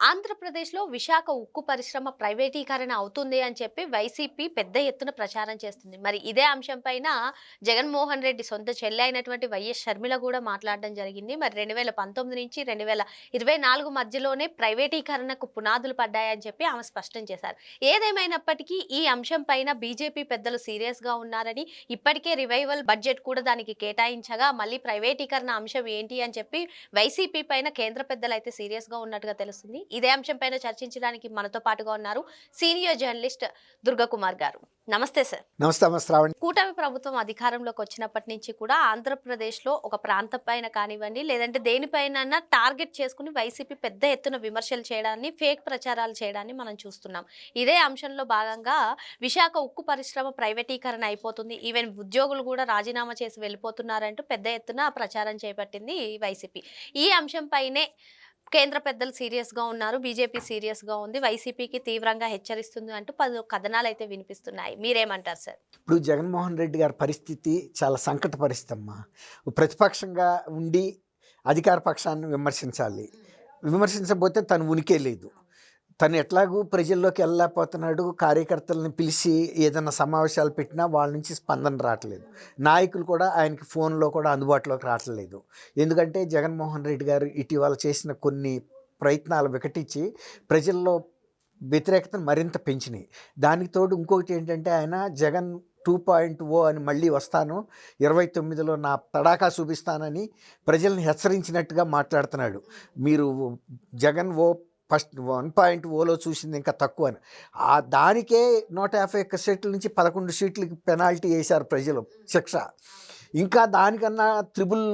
ఆంధ్రప్రదేశ్లో విశాఖ ఉక్కు పరిశ్రమ ప్రైవేటీకరణ అవుతుంది అని చెప్పి వైసీపీ పెద్ద ఎత్తున ప్రచారం చేస్తుంది. మరి ఇదే అంశం పైన జగన్మోహన్ రెడ్డి సొంత చెల్లి అయినటువంటి వైఎస్ షర్మిల కూడా మాట్లాడడం జరిగింది. మరి రెండు వేల పంతొమ్మిది నుంచి రెండు వేల ఇరవై నాలుగు మధ్యలోనే ప్రైవేటీకరణకు పునాదులు పడ్డాయని చెప్పి ఆమె స్పష్టం చేశారు. ఏదేమైనప్పటికీ ఈ అంశం పైన బీజేపీ పెద్దలు సీరియస్గా ఉన్నారని ఇప్పటికే రివైవల్ బడ్జెట్ కూడా దానికి కేటాయించగా మళ్ళీ ప్రైవేటీకరణ అంశం ఏంటి అని చెప్పి వైసీపీ పైన కేంద్ర పెద్దలు అయితే సీరియస్గా ఉన్నట్టుగా తెలుస్తుంది. ఇదే అంశం పైన చర్చించడానికి మనతో పాటుగా ఉన్నారు సీనియర్ జర్నలిస్ట్ దుర్గకుమార్ గారు. నమస్తే సార్. నమస్తే కూటమి ప్రభుత్వం అధికారంలోకి వచ్చినప్పటి నుంచి కూడా ఆంధ్రప్రదేశ్లో ఒక ప్రాంతం పైన కానివ్వండి లేదంటే దేనిపైన టార్గెట్ చేసుకుని వైసీపీ పెద్ద ఎత్తున విమర్శలు చేయడాన్ని ఫేక్ ప్రచారాలు చేయడాన్ని మనం చూస్తున్నాం. ఇదే అంశంలో భాగంగా విశాఖ ఉక్కు పరిశ్రమ ప్రైవేటీకరణ అయిపోతుంది. ఈవెన్ ఉద్యోగులు కూడా రాజీనామా చేసి వెళ్ళిపోతున్నారంటూ పెద్ద ఎత్తున ప్రచారం చేపట్టింది వైసీపీ. ఈ అంశంపైనే కేంద్ర పెద్దలు సీరియస్గా ఉన్నారు. బీజేపీ సీరియస్గా ఉంది. వైసీపీకి తీవ్రంగా హెచ్చరిస్తుంది అంటూ పలు కథనాలు అయితే వినిపిస్తున్నాయి. మీరేమంటారు సార్? ఇప్పుడు జగన్మోహన్ రెడ్డి గారి పరిస్థితి చాలా సంకట పరిస్థితి అమ్మా ప్రతిపక్షంగా ఉండి అధికార పక్షాన్ని విమర్శించాలి. విమర్శించకపోతే తను ఉనికే లేదు. తను ఎట్లాగూ ప్రజల్లోకి వెళ్ళలేకపోతున్నాడు కార్యకర్తలను పిలిచి ఏదైనా సమావేశాలు పెట్టినా వాళ్ళ నుంచి స్పందన రావట్లేదు. నాయకులు కూడా ఆయనకి ఫోన్లో కూడా అందుబాటులోకి రావట్లేదు. ఎందుకంటే జగన్మోహన్ రెడ్డి గారు ఇటీవల చేసిన కొన్ని ప్రయత్నాలు వికటించి ప్రజల్లో వ్యతిరేకతను మరింత పెంచినాయి. దానికి తోడు ఇంకొకటి ఏంటంటే ఆయన జగన్ టూ పాయింట్ ఓ అని మళ్ళీ వస్తాను ఇరవై తొమ్మిదిలో నా తడాకా చూపిస్తానని ప్రజల్ని హెచ్చరించినట్టుగా మాట్లాడుతున్నాడు. మీరు జగన్ ఓ ఫస్ట్ వన్ పాయింట్ ఓలో చూసింది ఇంకా తక్కువ అని. ఆ దానికే నూట యాభై ఒక్క సీట్ల నుంచి పదకొండు సీట్లకి పెనాల్టీ వేశారు ప్రజలు శిక్ష. ఇంకా దానికన్నా త్రిబుల్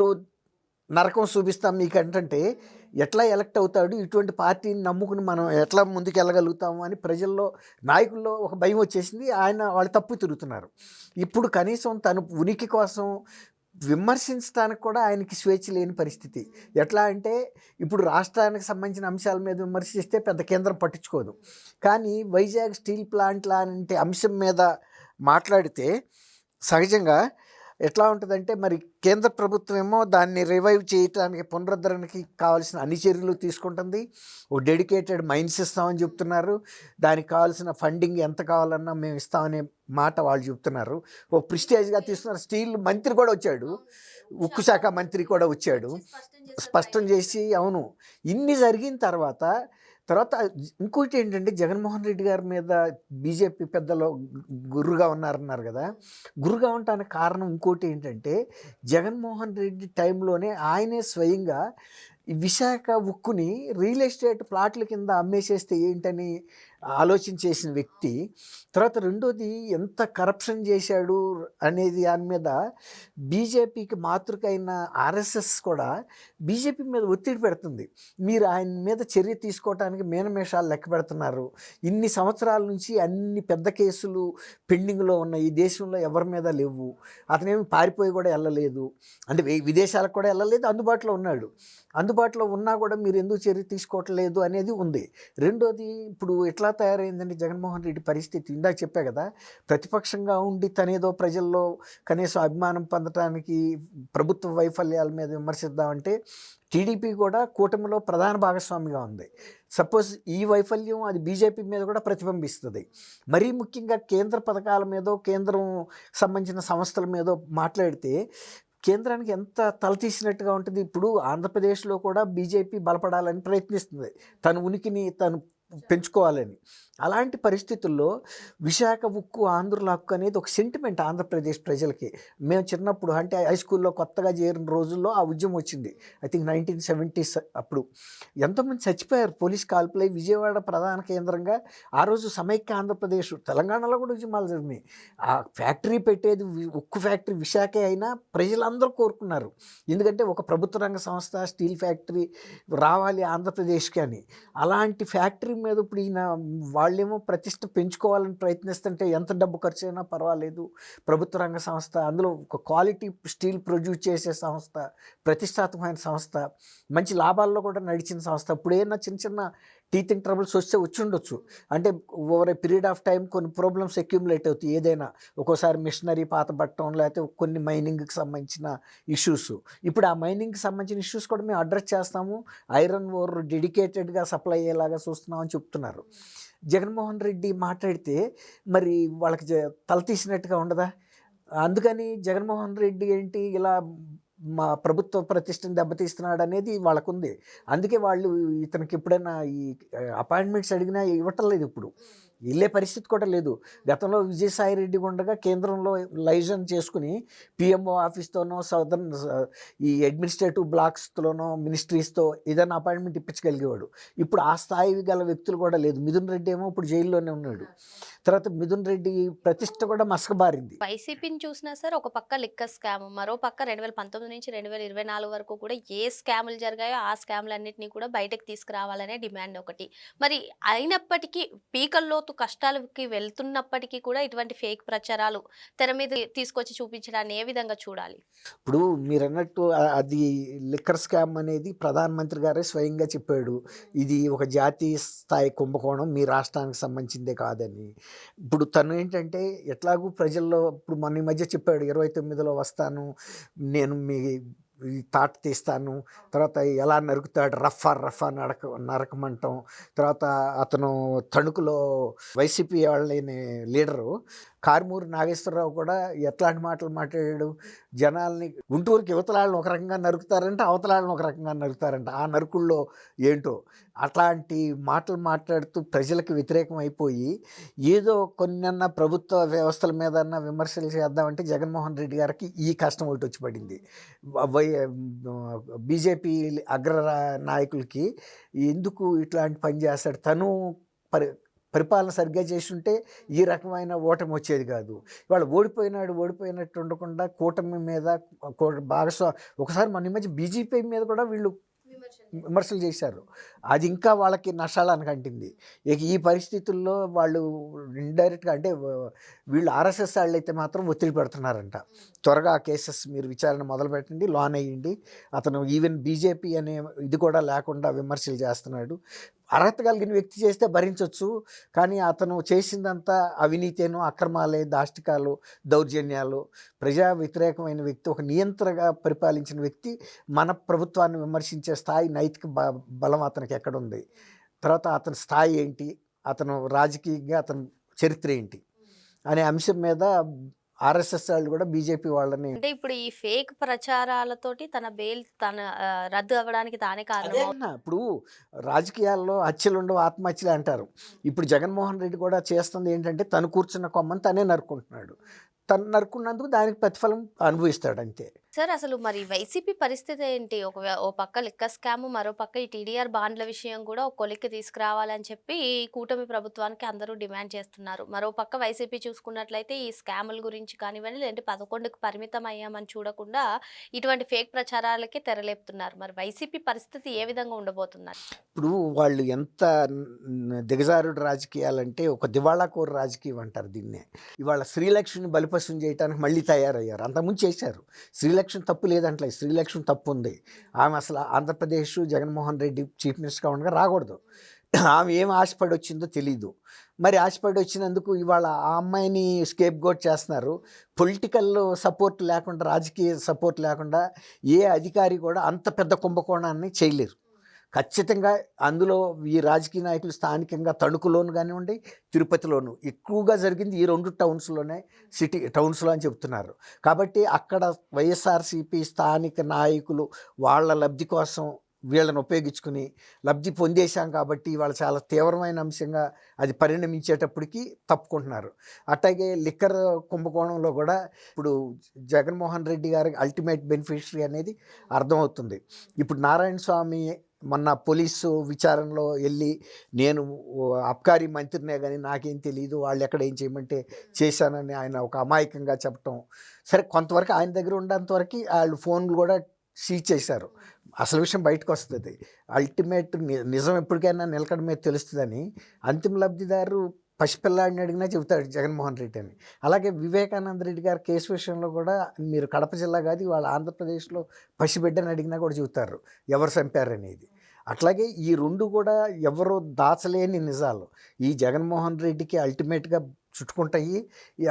నరకం చూపిస్తాం మీకు ఏంటంటే ఎట్లా ఎలక్ట్ అవుతాడు ఇటువంటి పార్టీని నమ్ముకుని మనం ఎట్లా ముందుకు వెళ్ళగలుగుతాము అని ప్రజల్లో నాయకుల్లో ఒక భయం వచ్చేసింది. ఆయన వాళ్ళు తప్పు తిరుగుతున్నారు. ఇప్పుడు కనీసం తను ఉనికి కోసం విమర్శించడానికి కూడా ఆయనకి స్వేచ్ఛ లేని పరిస్థితి. ఎట్లా అంటే ఇప్పుడు రాష్ట్రానికి సంబంధించిన అంశాల మీద విమర్శిస్తే పెద్ద కేంద్రం పట్టించుకోదు. కానీ వైజాగ్ స్టీల్ ప్లాంట్ లాంటి అంశం మీద మాట్లాడితే సహజంగా ఎట్లా ఉంటుందంటే మరి కేంద్ర ప్రభుత్వం ఏమో దాన్ని రివైవ్ చేయటానికి పునరుద్ధరణకి కావాల్సిన అన్ని చర్యలు తీసుకుంటుంది. ఓ డెడికేటెడ్ మైన్స్ ఇస్తామని చెప్తున్నారు. దానికి కావాల్సిన ఫండింగ్ ఎంత కావాలన్నా మేము ఇస్తామనే మాట వాళ్ళు చెప్తున్నారు. ఓ ప్రిస్టేజ్గా తీస్తున్నారు. స్టీల్ మంత్రి కూడా వచ్చాడు. ఉక్కు శాఖ మంత్రి కూడా వచ్చాడు. స్పష్టం చేసి అవును. ఇన్ని జరిగిన తర్వాత తర్వాత ఇంకోటి ఏంటంటే జగన్మోహన్ రెడ్డి గారి మీద బీజేపీ పెద్దలు గుర్రుగా ఉన్నారన్నారు కదా. గురుగా ఉండటానికి కారణం ఇంకోటి ఏంటంటే జగన్మోహన్ రెడ్డి టైంలోనే ఆయనే స్వయంగా విశాఖ ఉక్కుని రియల్ ఎస్టేట్ ప్లాట్ల కింద అమ్మేసేస్తే ఏంటని ఆలోచన చేసిన వ్యక్తి తర్వాత రెండోది ఎంత కరప్షన్ చేశాడు అనేది దాని మీద బీజేపీకి మాతృకైన ఆర్ఎస్ఎస్ కూడా బీజేపీ మీద ఒత్తిడి పెడుతుంది. మీరు ఆయన మీద చర్య తీసుకోవడానికి మేనమేషాలు లెక్క పెడుతున్నారు. ఇన్ని సంవత్సరాల నుంచి అన్ని పెద్ద కేసులు పెండింగ్లో ఉన్న ఈ దేశంలో ఎవరి మీద లేవు. అతనేమి పారిపోయి కూడా వెళ్ళలేదు. అంటే విదేశాలకు కూడా వెళ్ళలేదు అందుబాటులో ఉన్నాడు. అందుబాటులో ఉన్నా కూడా మీరు ఎందుకు చర్య తీసుకోవట్లేదు అనేది ఉంది. రెండోది ఇప్పుడు ఇట్లా ఎలా తయారైందండి జగన్మోహన్ రెడ్డి పరిస్థితి? ఇందాక చెప్పా కదా ప్రతిపక్షంగా ఉండి తనేదో ప్రజల్లో కనీసం అభిమానం పొందటానికి ప్రభుత్వ వైఫల్యాల మీద విమర్శిద్దామంటే టీడీపీ కూడా కూటమిలో ప్రధాన భాగస్వామిగా ఉంది. సపోజ్ ఈ వైఫల్యం అది బీజేపీ మీద కూడా ప్రతిబింబిస్తుంది. మరీ ముఖ్యంగా కేంద్ర పథకాల మీదో కేంద్రం సంబంధించిన సంస్థల మీదో మాట్లాడితే కేంద్రానికి ఎంత తలతీసినట్టుగా ఉంటుంది? ఇప్పుడు ఆంధ్రప్రదేశ్లో కూడా బీజేపీ బలపడాలని ప్రయత్నిస్తుంది. తన ఉనికిని తను పెంచుకోవాలని. అలాంటి పరిస్థితుల్లో విశాఖ ఉక్కు ఆంధ్రుల హక్కు అనేది ఒక సెంటిమెంట్ ఆంధ్రప్రదేశ్ ప్రజలకి. మేము చిన్నప్పుడు అంటే హై స్కూల్లో కొత్తగా చేరిన రోజుల్లో ఆ ఉద్యమం వచ్చింది. ఐ థింక్ నైన్టీన్ సెవెంటీస్ అప్పుడు. ఎంతోమంది చచ్చిపోయారు. పోలీస్ కాల్పులై విజయవాడ ప్రధాన కేంద్రంగా ఆ రోజు సమైక్య ఆంధ్రప్రదేశ్ తెలంగాణలో కూడా ఉద్యమాలు జరిగినాయి. ఆ ఫ్యాక్టరీ పెట్టేది ఉక్కు ఫ్యాక్టరీ విశాఖ అయినా ప్రజలందరూ కోరుకున్నారు. ఎందుకంటే ఒక ప్రభుత్వ రంగ సంస్థ స్టీల్ ఫ్యాక్టరీ రావాలి ఆంధ్రప్రదేశ్కి అని. అలాంటి ఫ్యాక్టరీ మీద ఇప్పుడు ఈయన వాళ్ళేమో ప్రతిష్ట పెంచుకోవాలని ప్రయత్నిస్తుంటే ఎంత డబ్బు ఖర్చు అయినా పర్వాలేదు. ప్రభుత్వ రంగ సంస్థ అందులో ఒక క్వాలిటీ స్టీల్ ప్రొడ్యూస్ చేసే సంస్థ ప్రతిష్టాత్మకమైన సంస్థ మంచి లాభాల్లో కూడా నడిచిన సంస్థ. ఇప్పుడు చిన్న చిన్న టీచింగ్ ట్రబుల్స్ వస్తే వచ్చి ఉండొచ్చు. అంటే over a period of time కొన్ని ప్రాబ్లమ్స్ అక్యూములేట్ అవుతాయి. ఏదైనా ఒక్కోసారి మిషనరీ పాత పట్టడం లేకపోతే కొన్ని మైనింగ్కి సంబంధించిన ఇష్యూస్. ఇప్పుడు ఆ మైనింగ్కి సంబంధించిన ఇష్యూస్ కూడా మేము అడ్రస్ చేస్తాము. ఐరన్ ఓర్ డెడికేటెడ్గా సప్లై అయ్యేలాగా చూస్తున్నామని చెప్తున్నారు. జగన్మోహన్ రెడ్డి మాట్లాడితే మరి వాళ్ళకి జ- తల తీసినట్టుగా ఉండదా? అందుకని జగన్మోహన్ రెడ్డి ఏంటి ఇలా మా ప్రభుత్వ ప్రతిష్టను దెబ్బతీస్తున్నాడు అనేది వాళ్ళకు ఉంది అందుకే వాళ్ళు ఇతనికి ఎప్పుడైనా ఈ అపాయింట్మెంట్స్ అడిగినా ఇవ్వటం లేదు ఇప్పుడు. వెళ్ళే పరిస్థితి కూడా లేదు. గతంలో విజయసాయి రెడ్డి ఉండగా కేంద్రంలో లైజన్ చేసుకుని పిఎంఓ ఆఫీస్తోనో సదర్న్ ఈ అడ్మినిస్ట్రేటివ్ బ్లాక్స్తోనో మినిస్ట్రీస్తో ఏదైనా అపాయింట్మెంట్ ఇప్పించగలిగేవాడు. ఇప్పుడు ఆ స్థాయి గల వ్యక్తులు కూడా లేదు. మిథున్ రెడ్డి ఏమో ఇప్పుడు జైల్లోనే ఉన్నాడు. తర్వాత మిథున్ రెడ్డి ప్రతిష్ట కూడా మసకబారింది వైసీపీని చూసినా సరే ఒక పక్క లిక్కర్ స్కామ్ మరో పక్క రెండు వేల పంతొమ్మిది నుంచి రెండు వేల ఇరవై నాలుగు వరకు కూడా ఏ స్కాములు జరిగాయో ఆ స్కాములన్నింటినీ కూడా బయటకు తీసుకురావాలనే డిమాండ్ ఒకటి. మరి అయినప్పటికీ పీకల్లోతు కష్టాలకి వెళ్తున్నప్పటికీ కూడా ఇటువంటి ఫేక్ ప్రచారాలు తెర మీద తీసుకొచ్చి చూపించడాన్ని ఏ విధంగా చూడాలి? ఇప్పుడు మీరు అన్నట్టు అది లిక్కర్ స్కామ్ అనేది ప్రధానమంత్రి గారే స్వయంగా చెప్పాడు. ఇది ఒక జాతీయ స్థాయి కుంభకోణం మీ రాష్ట్రానికి సంబంధించిందే కాదని. ఇప్పుడు తను ఏంటంటే ఎట్లాగూ ప్రజల్లో ఇప్పుడు మన ఈ మధ్య చెప్పాడు ఇరవై తొమ్మిదిలో వస్తాను నేను మీ ఈ తాట తీస్తాను తర్వాత ఎలా నరుకుతాడు రఫా రఫా నరక నరకమంటాం తర్వాత అతను తణుకులో వైసీపీ వాళ్ళని లీడరు కారుమూరు నాగేశ్వరరావు కూడా ఎట్లాంటి మాటలు మాట్లాడాడు? జనాల్ని గుంటూరుకి యువతలాళ్ళని ఒక రకంగా నరుకుతారంట అవతలాళ్ళని ఒక రకంగా నరుకుతారంట. ఆ నరుకుల్లో ఏంటో? అట్లాంటి మాటలు మాట్లాడుతూ ప్రజలకు వ్యతిరేకం అయిపోయి ఏదో కొన్నన్న ప్రభుత్వ వ్యవస్థల మీద విమర్శలు చేద్దామంటే జగన్మోహన్ రెడ్డి గారికి ఈ కష్టం ఒకటి వచ్చి పడింది. బీజేపీ అగ్ర నాయకులకి ఎందుకు ఇట్లాంటి పని చేస్తాడు? తను పరి పరిపాలన సరిగ్గా చేసి ఉంటే ఈ రకమైన ఓటమి వచ్చేది కాదు. ఇవాళ ఓడిపోయినాడు ఓడిపోయినట్టు ఉండకుండా కూటమి మీద భాగస్వా ఒకసారి మన మధ్య బీజేపీ మీద కూడా వీళ్ళు విమర్శలు చేశారు. అది ఇంకా వాళ్ళకి నష్టాలను కంటింది ఇక ఈ పరిస్థితుల్లో వాళ్ళు ఇండైరెక్ట్గా అంటే వీళ్ళు ఆర్ఎస్ఎస్ వాళ్ళు అయితే మాత్రం ఒత్తిడి పెడుతున్నారంట. త్వరగా ఆ కేసెస్ మీరు విచారణ మొదలు పెట్టండి లాన్ అయ్యండి అతను ఈవెన్ బీజేపీ అనే ఇది కూడా లేకుండా విమర్శలు చేస్తున్నాడు. అర్హత కలిగిన వ్యక్తి చేస్తే భరించవచ్చు కానీ అతను చేసిందంతా అవినీతేను అక్రమాలే దాష్టికాలు దౌర్జన్యాలు. ప్రజా వ్యతిరేకమైన వ్యక్తి ఒక నియంత్రణగా పరిపాలించిన వ్యక్తి మన ప్రభుత్వాన్ని విమర్శించే స్థాయి నైతిక బ బలం అతనికి ఎక్కడుంది? తర్వాత అతని స్థాయి ఏంటి? అతను రాజకీయంగా అతని చరిత్ర ఏంటి? అనే అంశం మీద ఆర్ఎస్ఎస్ వాళ్ళు కూడా బీజేపీ వాళ్ళని అంటే ఇప్పుడు ఈ ఫేక్ ప్రచారాలతోటి తన బెయిల్ తన రద్దు అవ్వడానికి తానే కారణం. ఇప్పుడు రాజకీయాల్లో హత్యలు ఉండవు ఆత్మహత్యలు అంటారు. ఇప్పుడు జగన్మోహన్ రెడ్డి కూడా చేస్తుంది ఏంటంటే తను కూర్చున్న కొమ్మని తనే నరుకుంటున్నాడు తను నరుకున్నందుకు దానికి ప్రతిఫలం అనుభవిస్తాడు అంతే. సార్ అసలు మరి వైసీపీ పరిస్థితి ఏంటి? ఒక ఓ పక్క లిక్క స్కామ్ మరో పక్క ఈ టీడీఆర్ బాండ్ల విషయం కూడా ఒక కొలిక్కి తీసుకురావాలని చెప్పి ఈ కూటమి ప్రభుత్వానికి అందరూ డిమాండ్ చేస్తున్నారు. మరో పక్క వైసీపీ చూసుకున్నట్లయితే ఈ స్కాముల గురించి కానివ్వండి లేదంటే పదకొండుకు పరిమితం అయ్యామని చూడకుండా ఇటువంటి ఫేక్ ప్రచారాలకే తెరలేపుతున్నారు. మరి వైసీపీ పరిస్థితి ఏ విధంగా ఉండబోతున్నారు ఇప్పుడు వాళ్ళు ఎంత దిగజారుడు రాజకీయాలంటే ఒక దివాళాకోరు రాజకీయం అంటారు దీన్నే. ఇవాళ శ్రీలక్ష్మిని బలిపశం చేయడానికి మళ్ళీ తయారయ్యారు. అంతకుముందు చేశారు. శ్రీలక్ష్మి తప్పు లేదంటలే. శ్రీలక్ష్మి తప్పు ఉంది ఆమె అసలు ఆంధ్రప్రదేశ్ జగన్మోహన్ రెడ్డి చీఫ్ మినిస్టర్గా ఉండగా రాకూడదు. ఆమె ఏం ఆశపడి వచ్చిందో తెలీదు. మరి ఆశపడి వచ్చినందుకు ఇవాళ ఆ అమ్మాయిని స్కేప్ గోట్ చేస్తున్నారు. పొలిటికల్ సపోర్ట్ లేకుండా రాజకీయ సపోర్ట్ లేకుండా ఏ అధికారి కూడా అంత పెద్ద కుంభకోణాన్ని చేయలేరు. ఖచ్చితంగా అందులో ఈ రాజకీయ నాయకులు స్థానికంగా తణుకులోను కానివ్వండి తిరుపతిలోను ఎక్కువగా జరిగింది ఈ రెండు టౌన్స్లోనే సిటీ టౌన్స్లో అని చెప్తున్నారు. కాబట్టి అక్కడ వైఎస్ఆర్సీపీ స్థానిక నాయకులు వాళ్ళ లబ్ధి కోసం వీళ్ళని ఉపయోగించుకుని లబ్ధి పొందేశాం కాబట్టి వాళ్ళు చాలా తీవ్రమైన అంశంగా అది పరిణమించేటప్పటికి తప్పుకుంటున్నారు. అట్లాగే లిక్కర్ కుంభకోణంలో కూడా ఇప్పుడు జగన్మోహన్ రెడ్డి గారి అల్టిమేట్ బెనిఫిషరీ అనేది అర్థమవుతుంది. ఇప్పుడు నారాయణ స్వామి మొన్న పోలీసు విచారణలో వెళ్ళి నేను అబ్కారీ మంత్రినే కానీ నాకేం తెలియదు వాళ్ళు ఎక్కడ ఏం చేయమంటే చేశానని ఆయన ఒక అమాయకంగా చెప్పటం. సరే కొంతవరకు ఆయన దగ్గర ఉన్నంతవరకు వాళ్ళు ఫోన్లు కూడా సీజ్ చేశారు. అసలు విషయం బయటకు వస్తుంది అల్టిమేట్ ని- నిజం ఎప్పటికైనా నిలకడమే తెలుస్తుందని అంతిమ లబ్ధిదారు పసిపిల్లాడిని అడిగినా చెబుతాడు జగన్మోహన్ రెడ్డి అని. అలాగే వివేకానంద రెడ్డి గారి కేసు విషయంలో కూడా మీరు కడప జిల్లా కాదు వాళ్ళ ఆంధ్రప్రదేశ్లో పసిబిడ్డని అడిగినా కూడా చెబుతారు ఎవరు చంపారనేది అట్లాగే ఈ రెండు కూడా ఎవరో దాచలేని నిజాలు. ఈ జగన్మోహన్ రెడ్డికి అల్టిమేట్గా చుట్టుకుంటాయి.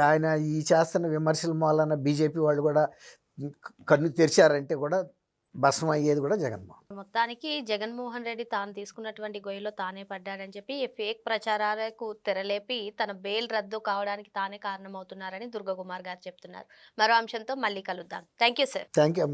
ఆయన ఈ చేస్తున్న విమర్శల మూలన బీజేపీ వాళ్ళు కూడా కన్ను తెరిచారంటే కూడా భస్మం అయ్యేది కూడా జగన్మోహన్. మొత్తానికి జగన్మోహన్ రెడ్డి తాను తీసుకున్నటువంటి గొయ్యిలో తానే పడ్డాడని చెప్పి ఈ ఫేక్ ప్రచారాలకు తెరలేపి తన బెయిల్ రద్దు కావడానికి తానే కారణమవుతున్నారని దుర్గకుమార్ గారు చెప్తున్నారు. మరో అంశంతో మళ్ళీ కలుద్దాం. Thank you sir. Thank you